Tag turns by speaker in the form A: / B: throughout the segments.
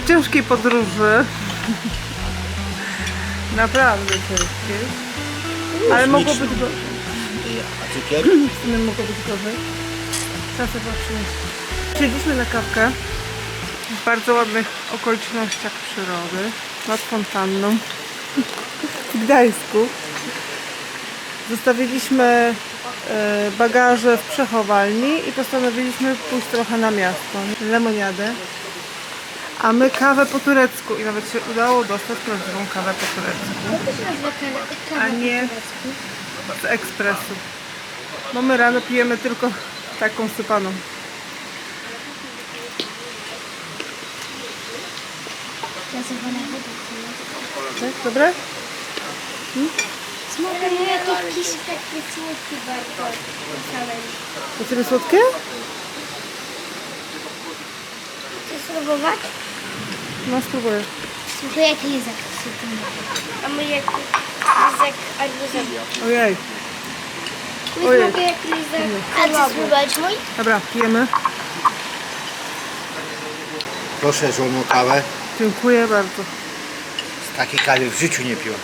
A: po ciężkiej podróży. Naprawdę ciężkiej. Ale mogło być gorzej.
B: A cukier?
A: W sumie mogło być gorzej. Trzeba przynieść. Siedliśmy na kawkę w bardzo ładnych okolicznościach przyrody. Nad fontanną. W Gdańsku. Zostawiliśmy e, bagaże w przechowalni i postanowiliśmy pójść trochę na miasto. Lemoniadę. A my kawę po turecku. I nawet się udało dostać prawdziwą kawę po turecku.
C: To się nazywa kawa,
A: A nie z ekspresu. Bo my rano pijemy tylko taką sypaną.
C: Gazowana woda.
A: Tak? Dobre?
C: Smakuje jakiś kis taki słodki bardzo.
A: To ciebie słodkie?
C: Chcesz spróbować?
A: No spróbuję.
C: Smakuje jak lizak. A mój jak lizak arbuzowy.
A: Ojej.
C: Mój
A: Ojej.
C: smakuje jak lizak A chcesz spróbować mój?
A: Dobra, pijemy.
B: Proszę złomą kawę.
A: Dziękuję bardzo.
B: Z takiej kawy w życiu nie piłem.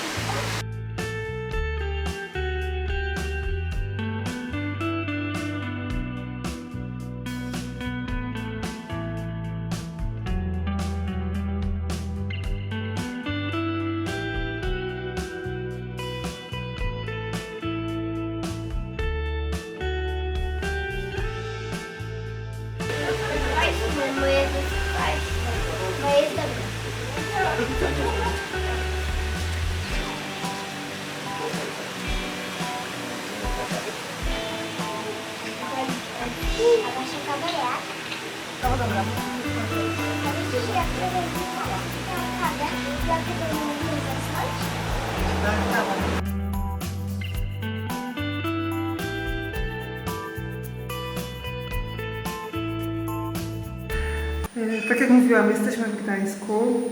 A: Mówiłam, jesteśmy w Gdańsku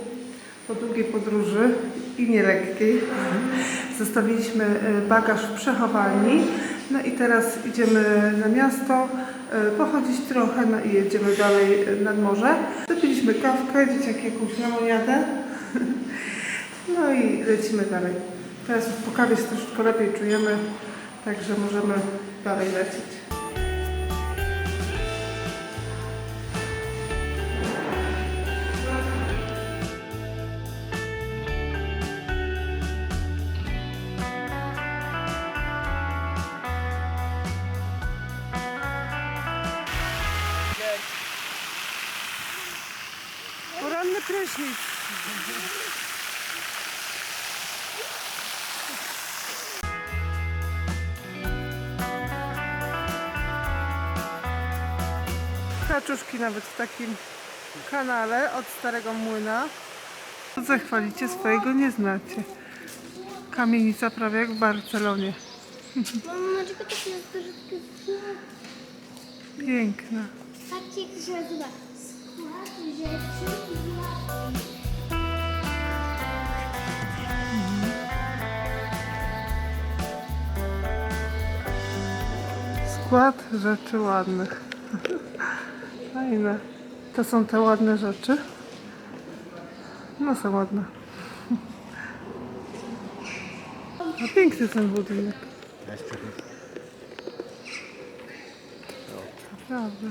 A: po długiej podróży i nielekkiej. Zostawiliśmy e, bagaż w przechowalni. No i teraz idziemy na miasto, e, pochodzić trochę no i jedziemy dalej e, nad morze. Dopiliśmy kawkę, dzieciaki jakąś lemoniadę. No i lecimy dalej. Teraz już po kawie się troszeczkę lepiej czujemy, także możemy dalej lecieć. Nawet w takim kanale od Starego Młyna. Zachwalicie swojego nie znacie. Kamienica prawie jak w Barcelonie.
C: Mamo, tylko to jest troszeczkę
A: Piękna.
C: Patrzcie, jak to się nazywa. Skład rzeczy.
A: Skład rzeczy ładnych. Fajne. To są te ładne rzeczy. No są ładne. No piękny ten budynek. Naprawdę.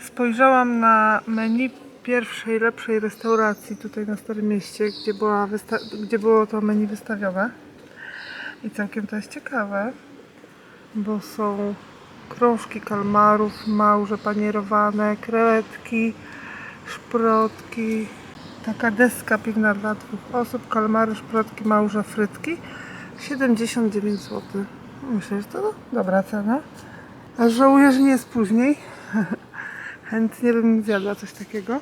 A: Spojrzałam na menu pierwszej, lepszej restauracji tutaj na Starym Mieście, gdzie, była gdzie było to menu wystawione. I całkiem to jest ciekawe, bo są krążki kalmarów, małże panierowane, krewetki, szprotki, taka deska piwna dla dwóch osób, kalmary, szprotki, małże, frytki. 79 zł. Myślę, że to dobra cena. A żałuję, że nie jest później. Chętnie bym zjadła coś takiego.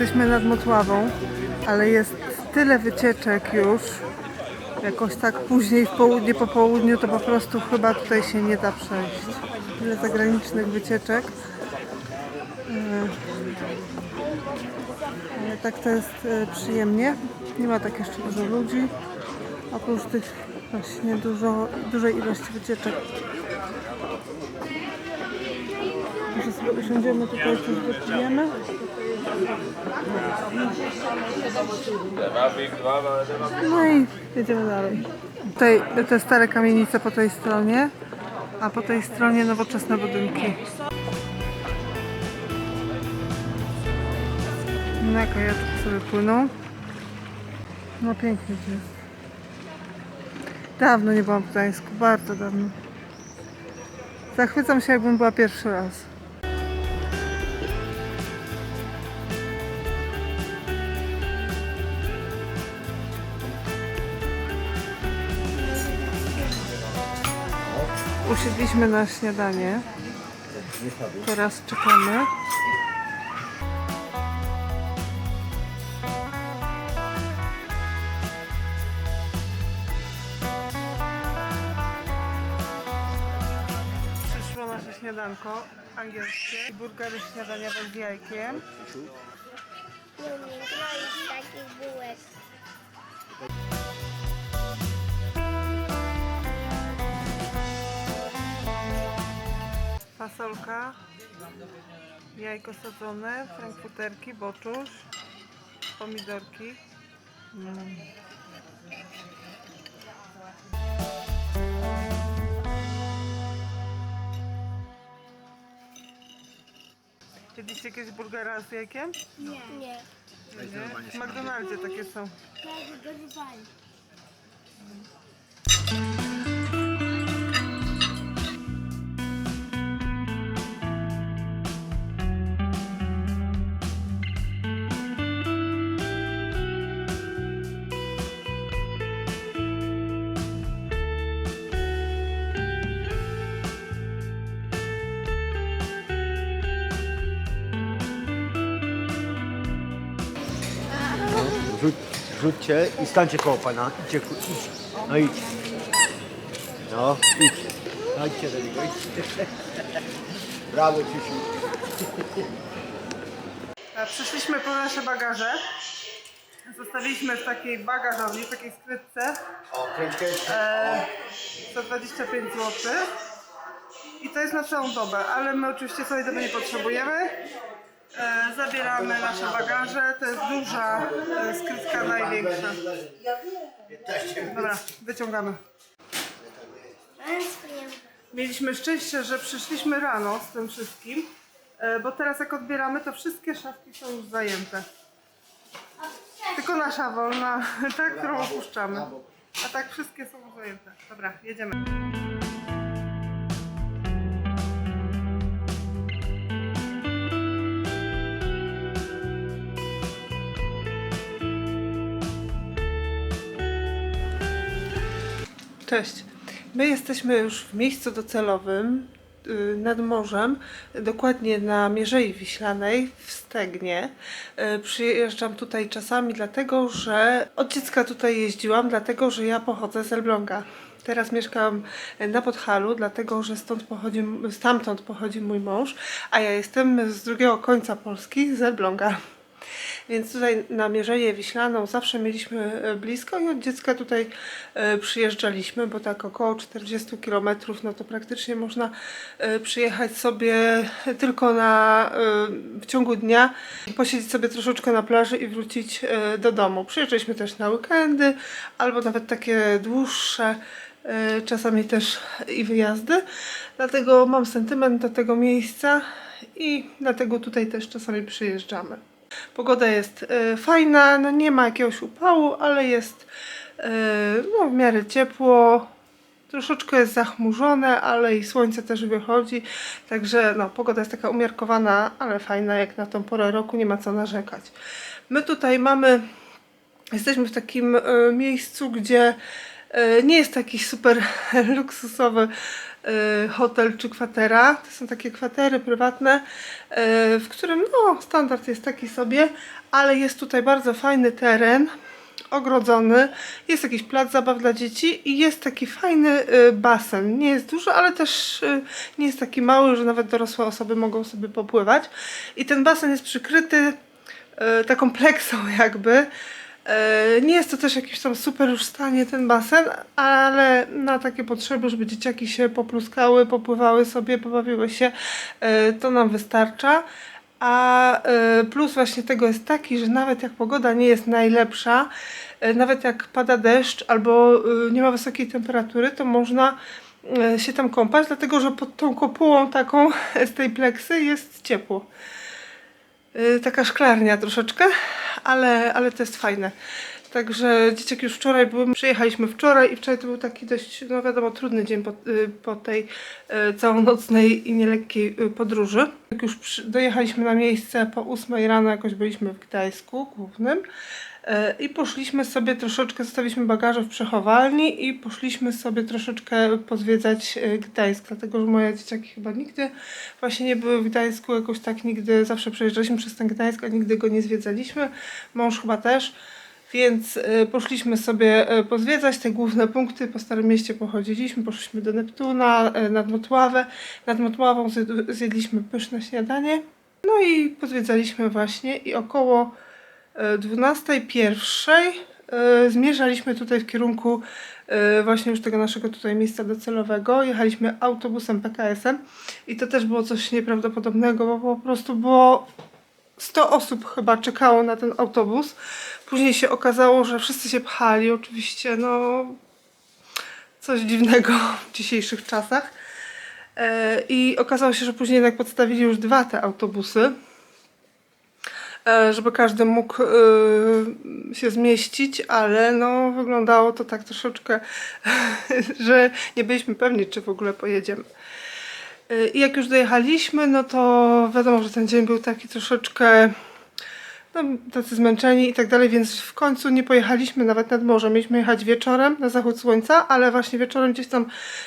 A: Jesteśmy nad Motławą, ale jest tyle wycieczek już. Jakoś tak później w południe, po południu to po prostu chyba tutaj się nie da przejść. Tyle zagranicznych wycieczek. Yy, Ale tak to jest e, przyjemnie. Nie ma tak jeszcze dużo ludzi. Oprócz tych właśnie dużo, dużej ilości wycieczek. Może sobie usiądziemy tutaj, coś wypijemy. No i jedziemy dalej. Tutaj te stare kamienice po tej stronie, a po tej stronie nowoczesne budynki. Na kajaczku sobie płyną. No pięknie tu jest. Dawno nie byłam w Gdańsku, bardzo dawno. Zachwycam się jakbym była pierwszy raz. Usiedliśmy na śniadanie. Teraz czekamy. Przyszło nasze śniadanko angielskie. Burgery śniadaniowe z jajkiem.
C: Takich bułek.
A: Fasolka. Jajko sadzone, frankfuterki, boczusz, pomidorki. Mm. Jedliście kiedyś burgera z jajkiem?
C: Nie. Nie.
A: Nie. W McDonaldzie takie są.
C: Tak.
B: Rzuć, rzućcie i stańcie koło pana. Idźcie, idź. No idź. No, idź. No idźcie do niego, idźcie. Brawo, Ciusiu.
A: A Przyszliśmy po nasze bagaże. Zostawiliśmy w takiej bagażowni, w takiej skrytce
B: O, kręćkę jeszcze.
A: e, za 25 zł. I to jest na całą dobę, ale my oczywiście całej doby nie potrzebujemy. E, zabieramy nasze bagaże, to jest duża e, skrytka największa. Dobra, wyciągamy. Mieliśmy szczęście, że przyszliśmy rano z tym wszystkim, e, bo teraz jak odbieramy, to wszystkie szafki są już zajęte. Tylko nasza wolna, ta, którą opuszczamy. A tak wszystkie są zajęte. Dobra, jedziemy. Cześć. My jesteśmy już w miejscu docelowym y, nad morzem, dokładnie na Mierzei Wiślanej w Stegnie. Y, Przyjeżdżam tutaj czasami dlatego, że od dziecka tutaj jeździłam, dlatego że ja pochodzę z Elbląga. Teraz mieszkam na Podhalu, dlatego że stąd pochodzi, stamtąd pochodzi mój mąż, a ja jestem z drugiego końca Polski, z Elbląga. Więc tutaj na Mierzeję Wiślaną zawsze mieliśmy e, blisko i od dziecka tutaj e, przyjeżdżaliśmy, bo tak około 40 km, no to praktycznie można e, przyjechać sobie tylko na, w ciągu dnia, posiedzieć sobie troszeczkę na plaży i wrócić do domu. Przyjeżdżaliśmy też na weekendy, albo nawet takie dłuższe czasami też i wyjazdy. Dlatego mam sentyment do tego miejsca i dlatego tutaj też czasami przyjeżdżamy. Pogoda jest e, fajna, no nie ma jakiegoś upału, ale jest e, no, w miarę ciepło. Troszeczkę jest zachmurzone, ale i słońce też wychodzi. Także no, pogoda jest taka umiarkowana, ale fajna jak na tą porę roku, nie ma co narzekać. My tutaj mamy Jesteśmy w takim e, miejscu, gdzie Nie jest to jakiś super luksusowy hotel czy kwatera. To są takie kwatery prywatne, e, w którym no, standard jest taki sobie, ale jest tutaj bardzo fajny teren, ogrodzony. Jest jakiś plac zabaw dla dzieci i jest taki fajny e, basen. Nie jest duży, ale też nie jest taki mały, że nawet dorosłe osoby mogą sobie popływać. I ten basen jest przykryty taką pleksą jakby. E, Nie jest to też jakiś tam super już stanie ten basen, ale na takie potrzeby, żeby dzieciaki się popluskały, popływały sobie, pobawiły się, e, to nam wystarcza. A e, plus właśnie tego jest taki, że nawet jak pogoda nie jest najlepsza, nawet jak pada deszcz albo nie ma wysokiej temperatury, to można się tam kąpać, dlatego że pod tą kopułą taką z tej pleksy jest ciepło. Y, taka szklarnia troszeczkę, ale, ale to jest fajne. Także dzieciaki już wczoraj były, przyjechaliśmy wczoraj i wczoraj to był taki dość, no wiadomo, trudny dzień po, y, po tej y, całonocnej i nielekkiej podróży. Jak już dojechaliśmy na miejsce po 8 rano, jakoś byliśmy w Gdańsku głównym i poszliśmy sobie troszeczkę, zostawiliśmy bagaże w przechowalni i poszliśmy sobie troszeczkę pozwiedzać y, Gdańsk, dlatego że moje dzieciaki chyba nigdy właśnie nie były w Gdańsku, jakoś tak nigdy, zawsze przejeżdżaliśmy przez ten Gdańsk, a nigdy go nie zwiedzaliśmy. Mąż chyba też. Więc y, poszliśmy sobie pozwiedzać te główne punkty, po Starym Mieście pochodziliśmy, poszliśmy do Neptuna, nad Motławę. Nad Motławą zjed- zjedliśmy pyszne śniadanie. No i pozwiedzaliśmy właśnie i około 12.01 y, zmierzaliśmy tutaj w kierunku y, właśnie już tego naszego tutaj miejsca docelowego. Jechaliśmy autobusem PKS-em i to też było coś nieprawdopodobnego, bo po prostu było 100 osób chyba czekało na ten autobus. Później się okazało, że wszyscy się pchali, oczywiście, no coś dziwnego w dzisiejszych czasach. E, I okazało się, że później jednak podstawili już dwa te autobusy, e, żeby każdy mógł e, się zmieścić, ale no wyglądało to tak troszeczkę, że nie byliśmy pewni, czy w ogóle pojedziemy. Y, I jak już dojechaliśmy, no to wiadomo, że ten dzień był taki troszeczkę no, tacy zmęczeni i tak dalej, więc w końcu nie pojechaliśmy nawet nad morze. Mieliśmy jechać wieczorem na zachód słońca, ale właśnie wieczorem gdzieś tam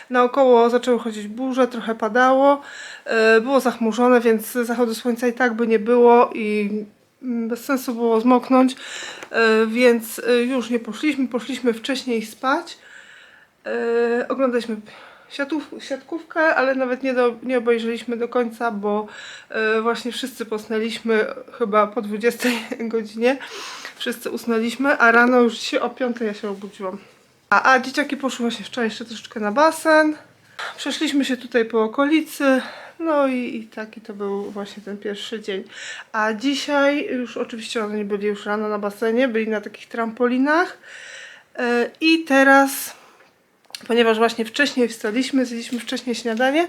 A: naokoło zaczęły chodzić burze, trochę padało, było zachmurzone, więc zachodu słońca i tak by nie było i bez sensu było zmoknąć, y, więc y, już nie poszliśmy, poszliśmy wcześniej spać. Yy, oglądaliśmy siatkówkę, ale nawet nie, do, nie obejrzeliśmy do końca, bo właśnie wszyscy posnęliśmy chyba po 20 godzinie. Wszyscy usnęliśmy, a rano już się o 5 ja się obudziłam. A, a dzieciaki poszły właśnie wczoraj jeszcze troszeczkę na basen. Przeszliśmy się tutaj po okolicy. No i, i taki to był właśnie ten pierwszy dzień. A dzisiaj już oczywiście oni byli już rano na basenie, byli na takich trampolinach. Yy, I teraz ponieważ właśnie wcześniej wstaliśmy, zjedliśmy wcześniej śniadanie,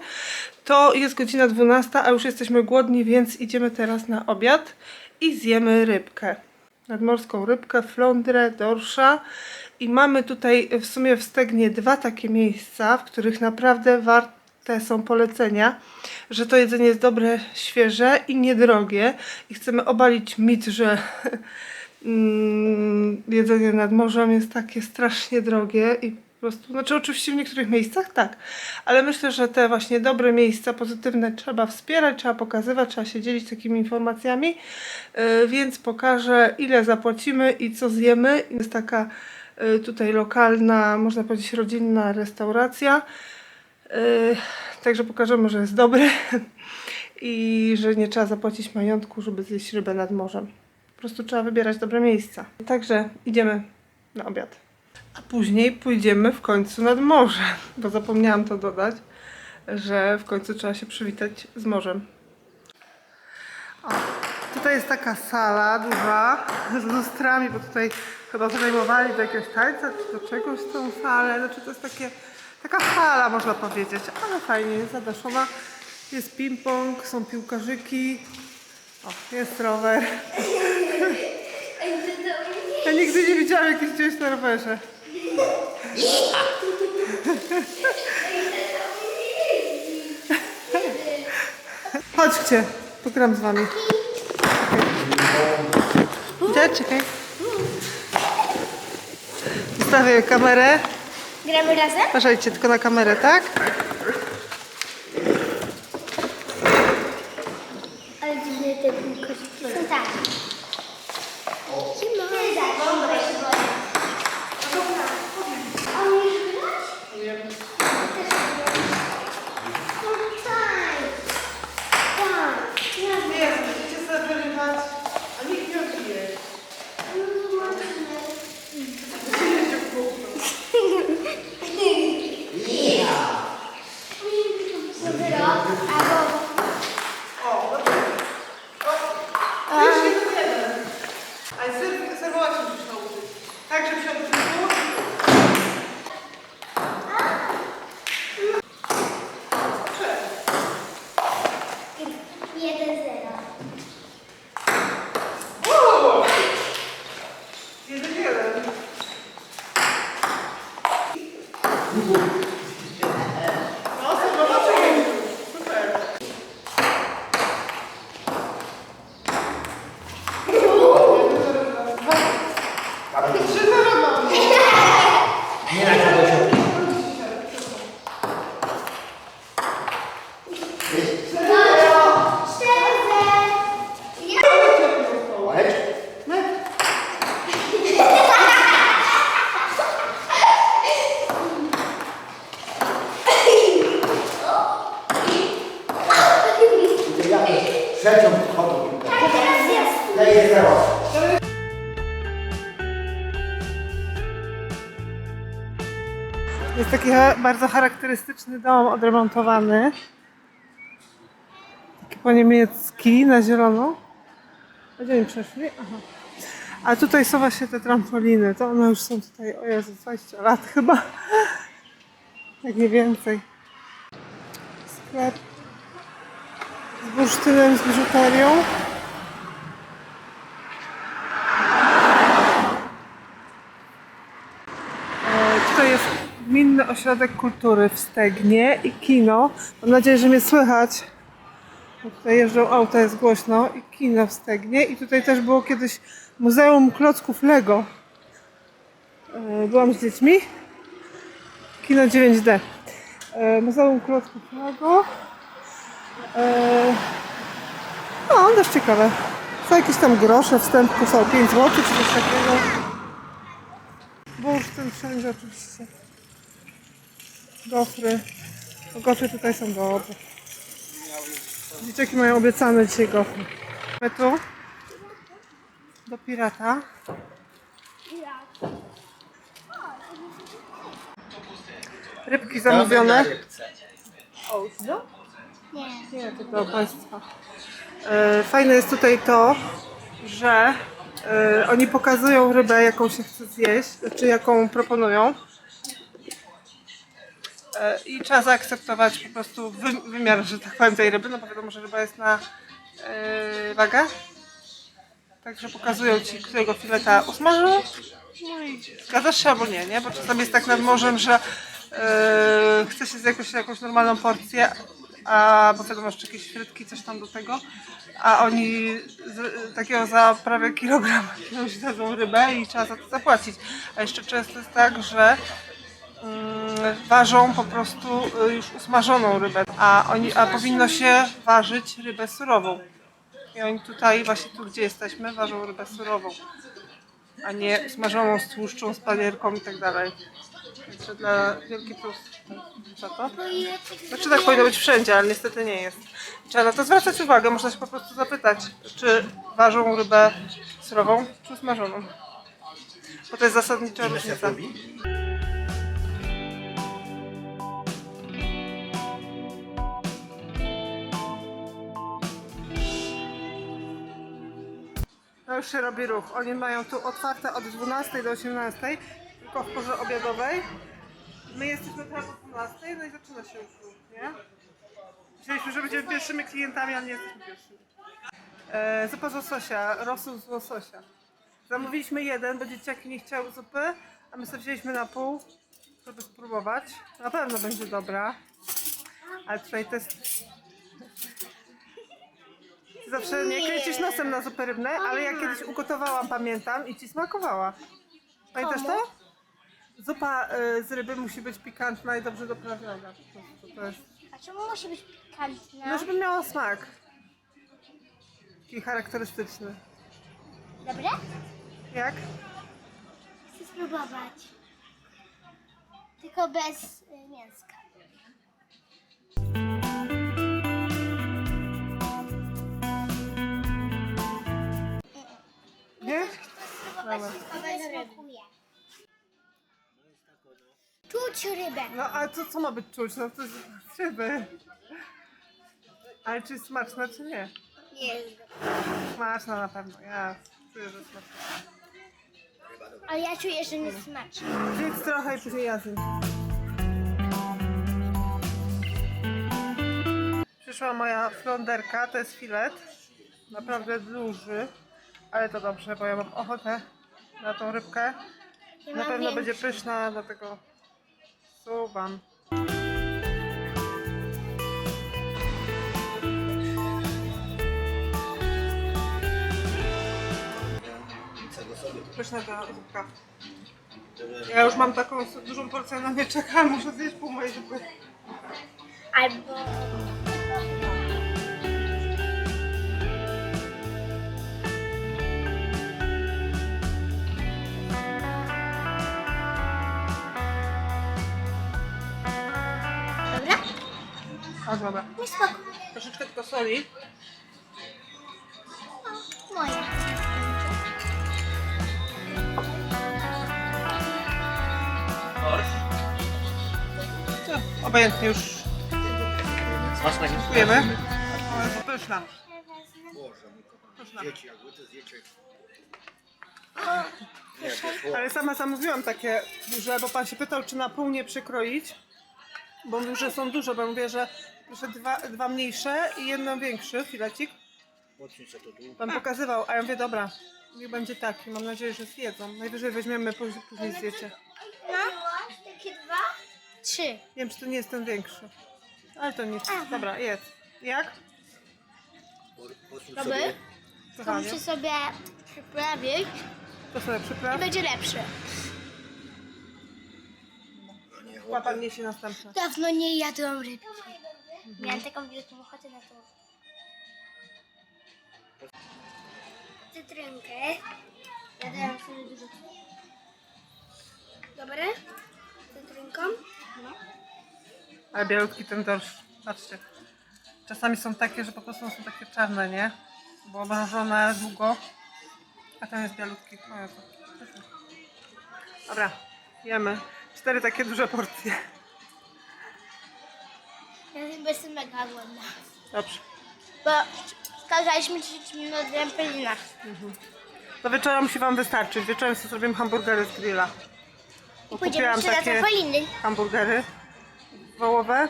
A: to jest godzina 12, a już jesteśmy głodni, więc idziemy teraz na obiad i zjemy rybkę. Nadmorską rybkę, flądrę, dorsza. I mamy tutaj w sumie w Stegnie dwa takie miejsca, w których naprawdę warte są polecenia, że to jedzenie jest dobre, świeże i niedrogie. I chcemy obalić mit, że mm, jedzenie nad morzem jest takie strasznie drogie i po prostu, znaczy oczywiście w niektórych miejscach tak, ale myślę, że te właśnie dobre miejsca, pozytywne trzeba wspierać, trzeba pokazywać, trzeba się dzielić takimi informacjami, yy, więc pokażę ile zapłacimy i co zjemy. Jest taka yy, tutaj lokalna, można powiedzieć rodzinna restauracja, także pokażemy, że jest dobry i że nie trzeba zapłacić majątku, żeby zjeść rybę nad morzem. Po prostu trzeba wybierać dobre miejsca. Także idziemy na obiad. A później pójdziemy w końcu nad morze, bo zapomniałam to dodać, że w końcu trzeba się przywitać z morzem. O, tutaj jest taka sala duża z lustrami, bo tutaj chyba wynajmowali do jakiegoś tańca czy do czegoś tą salę. Znaczy to jest takie, taka hala można powiedzieć, ale fajnie jest zadaszona. Jest ping-pong, są piłkarzyki, o, jest rower. Ja nigdy nie widziałam jakiejś czegoś na rowerze. Chodźcie, pogram z wami. Gdzie? Czekaj. Kamerę.
C: Gramy razem?
A: Uważajcie tylko na kamerę, tak?
C: 1-0.
A: Jest taki bardzo charakterystyczny dom odremontowany. Taki po niemiecki, na zielono. Gdzie oni przeszli? Aha. A tutaj są właśnie te trampoliny. To one już są tutaj, o Jezu, 20 lat chyba. Jak nie więcej. Sklep z bursztynem, z biżuterią. E, Tutaj jest Gminny Ośrodek Kultury w Stegnie i kino. Mam nadzieję, że mnie słychać. Bo tutaj jeżdżą auta, jest głośno. I kino w Stegnie. I tutaj też było kiedyś Muzeum Klocków Lego. E, Byłam z dziećmi. Kino 9D. E, Muzeum Klocków Lego. E, No, też ciekawe. Są jakieś tam grosze, wstępku są 5 zł czy coś takiego. Bursztyn wszędzie oczywiście. Gofry. No, Gofry tutaj są dobre. Dzieciaki mają obiecane dzisiaj gofry. My tu do pirata. Rybki zamówione. O, idą?
C: Nie.
A: Dla Państwa. E, Fajne jest tutaj to, że e, oni pokazują rybę, jaką się chce zjeść, czy jaką proponują. E, I trzeba zaakceptować po prostu wy, wymiar, że tak powiem, tej ryby, no bo wiadomo, że ryba jest na e, wagę. Także pokazują Ci, którego fileta usmażą. No i zgadzasz się albo nie, nie? Bo czasami jest tak nad morzem, że e, chce się zjeść jakąś, normalną porcję, a bo wiadomo, że jakieś frytki, coś tam do tego, a oni z, takiego za prawie kilogram jakąś dadzą rybę i trzeba za to zapłacić. A jeszcze często jest tak, że ważą po prostu y, już usmażoną rybę, a, oni, a powinno się ważyć rybę surową. I oni tutaj, właśnie tu gdzie jesteśmy, ważą rybę surową, a nie smażoną z tłuszczą, z panierką i tak dalej. Także dla wielki plus za to. Znaczy tak powinno być wszędzie, ale niestety nie jest. Trzeba na to zwracać uwagę, można się po prostu zapytać, czy ważą rybę surową, czy smażoną. Bo to jest zasadnicza różnica. No już się robi ruch. Oni mają tu otwarte od 12 do 18, tylko w porze obiadowej. My jesteśmy teraz o 12, no i zaczyna się już ruch, nie? Myśleliśmy, że będziemy pierwszymi klientami, ale nie jesteśmy pierwszymi. E, zupa z łososia, rosół z łososia. Zamówiliśmy jeden, bo dzieciaki nie chciały zupy, a my sobie wzięliśmy na pół, żeby spróbować. Na pewno będzie dobra. Ale tutaj to jest... Zawsze nie kręcisz nosem na zupę rybne, ale ja kiedyś ugotowałam, pamiętam, i ci smakowała. Pamiętasz to? zupa y, z ryby musi być pikantna i dobrze doprawiona. Po prostu to jest...
C: A czemu musi być pikantna?
A: No, żeby miała smak. Taki charakterystyczny.
C: Dobre?
A: Jak?
C: Chcę spróbować. Tylko bez y, mięska. Czuć rybę.
A: No a to co ma być czuć? No to jest ryby. Ale czy smaczna, czy nie?
C: Jest.
A: Smaczna na pewno, ja czuję, że smaczna.
C: Ale ja czuję, że nie smacznie.
A: Zjedz trochę i później ja zjem. Przyszła moja flonderka, to jest filet. Naprawdę duży, ale to dobrze, bo ja mam ochotę na tą rybkę.
C: Ja
A: Na
C: mam
A: pewno będzie
C: większy.
A: pyszna, dlatego suwam. Pyszna ta zupka. Ja już mam taką dużą porcję na wieczaka, muszę zjeść pół mojej zupy.
C: Albo...
A: A dobra.
C: Spoko.
A: Troszeczkę tylko soli.
C: Moja.
A: Co? Obojętnie już
B: Smaczna
A: dziękujemy. Ale to pyszna. Pyszna. Ale sama zamówiłam takie duże, bo pan się pytał, czy na pół nie przykroić. Bo mówił, że są duże, bo mówię, że proszę dwa, dwa mniejsze i jedno większy filecik.
B: To tu.
A: Pan pokazywał, a ja mówię, dobra, niech będzie taki. Mam nadzieję, że zjedzą. Najwyżej weźmiemy, później, później zjecie.
C: No? Takie dwa? Trzy.
A: Nie wiem, czy to nie jest ten większy. Ale to nic. Dobra, jedz. Jak?
C: Dobry?
B: sobie.
C: To
A: Kochanie,
C: muszę sobie przyprawić
A: to sobie
C: i
A: przypraw.
C: będzie lepsze.
B: A nie,
A: Chyba pan niesie następne.
C: Dawno nie jadłam rybki. Miałam taką wielką ochotę na to. Cytrynkę. Ja dałam sobie dużo. Dobre? Cytrynką? No.
A: Ale białutki ten dorsz. Patrzcie. Czasami są takie, że po prostu są takie czarne, nie? Bo mrożone długo. A ten jest bialutki. O. Dobra, jemy. Cztery takie duże porcje.
C: Ja chyba jestem mega głodna.
A: Dobrze.
C: Bo skazaliśmy 10 minut w Rempelinach.
A: Do wieczora musi wam wystarczyć. Wieczorem sobie zrobimy hamburgery z grilla. Bo
C: Pójdziemy
A: kupiłam
C: jeszcze na
A: takie
C: trampoliny.
A: hamburgery wołowe.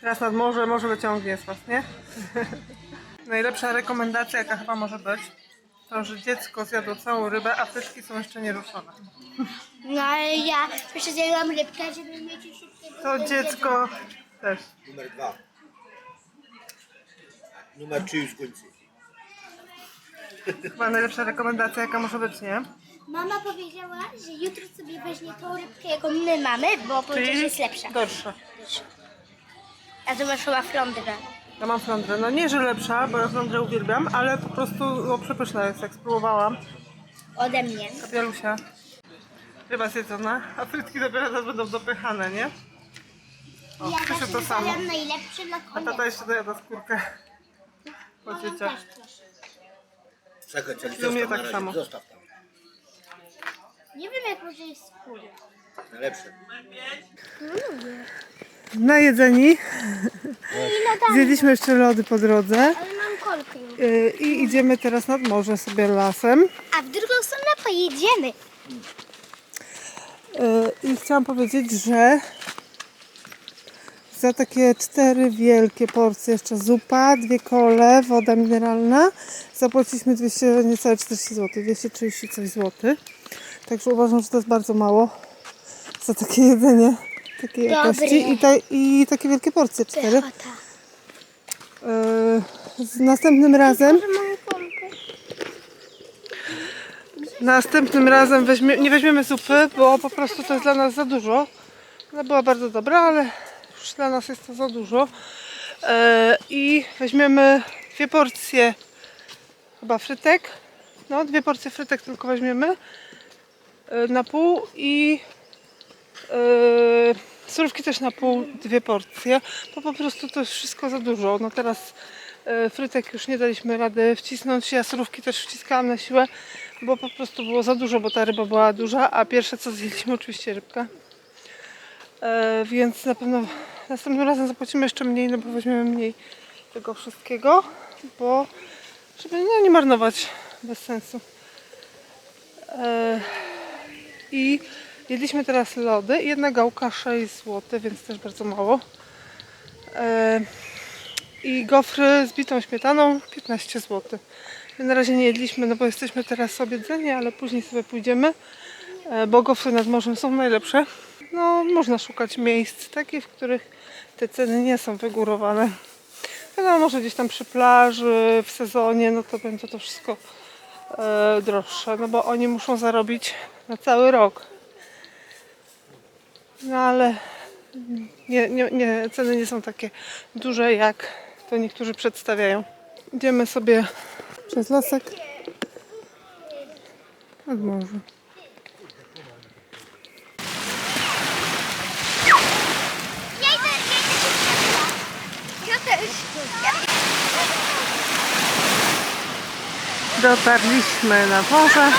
A: Teraz nad morze, może wyciągnie z was, nie? Najlepsza rekomendacja, jaka chyba może być, to, że dziecko zjadło całą rybę, a frytki są jeszcze nieruszone.
C: No ale ja jeszcze zjadłam rybkę, żeby mieć szybkie
A: To dziecko też.
B: Numer dwa. Numer trzy już w końcu.
A: Chyba najlepsza rekomendacja, jaka może być, nie?
C: Mama powiedziała, że jutro sobie weźmie tą rybkę, jaką my mamy, bo powiedziała, że jest lepsza.
A: Gorsza.
C: A to masz chyba flądrę.
A: Ja mam flądrę. No nie, że lepsza, bo ja flądrę uwielbiam, ale po prostu no, przepyszna jest, jak spróbowałam.
C: Ode mnie.
A: Kapialusia. Ryba zjedzona, a frytki dopiero teraz będą dopychane, nie? O,
C: ja
A: Krzysiu
C: też
A: to samo.
C: najlepszy dla
A: A tata jeszcze dojada skórkę po dzieciach.
B: Czekaj, coś
A: I u mnie
B: zostaw na
A: tak
B: razie.
A: samo.
B: Zostaw tam.
C: Nie wiem, jak może jest skóra.
B: Najlepsze.
A: Najedzeni. Zjedliśmy jeszcze lody po drodze
C: ale mam kolkę. już.
A: yy, i idziemy teraz nad morze sobie lasem.
C: A w drugą stronę pojedziemy.
A: Yy, I chciałam powiedzieć, że za takie cztery wielkie porcje jeszcze zupa, dwie kole, woda mineralna zapłaciliśmy 200, niecałe 40 zł, 230 coś zł. Także uważam, że to jest bardzo mało za takie jedzenie takiej
C: Dobre.
A: jakości i, ta, i takie wielkie porcje, cztery.
C: Pychota.
A: Yy, z następnym razem. Następnym razem weźmie, nie weźmiemy zupy, bo po prostu to jest dla nas za dużo. Ona była bardzo dobra, ale już dla nas jest to za dużo. E, I weźmiemy dwie porcje chyba frytek. No, dwie porcje frytek tylko weźmiemy e, na pół i e, surówki też na pół, dwie porcje, bo po prostu to jest wszystko za dużo. No teraz e, frytek już nie daliśmy rady wcisnąć, ja surówki też wciskałam na siłę, bo po prostu było za dużo, bo ta ryba była duża, a pierwsze co zjedliśmy oczywiście rybka. E, więc na pewno następnym razem zapłacimy jeszcze mniej, no bo weźmiemy mniej tego wszystkiego, bo żeby no, nie marnować bez sensu. E, I jedliśmy teraz lody. Jedna gałka 6 zł, więc też bardzo mało. E, I gofry z bitą śmietaną 15 zł. Na razie nie jedliśmy, no bo jesteśmy teraz obiedzeni, ale później sobie pójdziemy, e, bo gofry nad morzem są najlepsze. No, można szukać miejsc takich, w których te ceny nie są wygórowane. Wiadomo, może gdzieś tam przy plaży, w sezonie, no to będzie to wszystko e, droższe, no bo oni muszą zarobić na cały rok. No ale nie, nie, nie, ceny nie są takie duże, jak to niektórzy przedstawiają. Idziemy sobie przez lasek
C: Ja też.
A: Dotarliśmy na morze.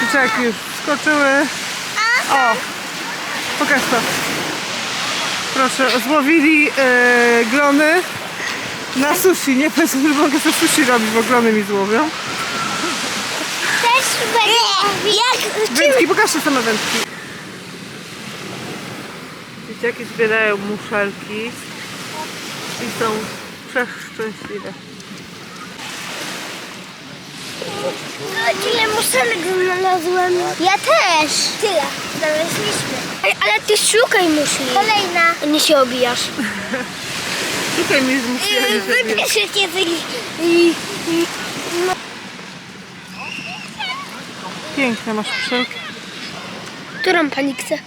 A: Dzieciaki już skoczyły. O! Pokaż to. Proszę, złowili e, glony na sushi. Nie powiedzmy, że mogę sobie sushi robić, bo glony mi złowią.
C: Też będę. Jak?
A: Wędki, pokażcie same wędki. Dzieciaki zbierają muszelki i są przeszczęśliwe.
C: Tyle muszelek znalazłem. Ja też. Tyle. Znaleźliśmy. Ale, ale ty szukaj muszli. Kolejna. Nie się obijasz.
A: Tutaj mi zmusiłem, że
C: Wybierz się i...
A: Piękne masz muszelki.
C: Którą pani chce?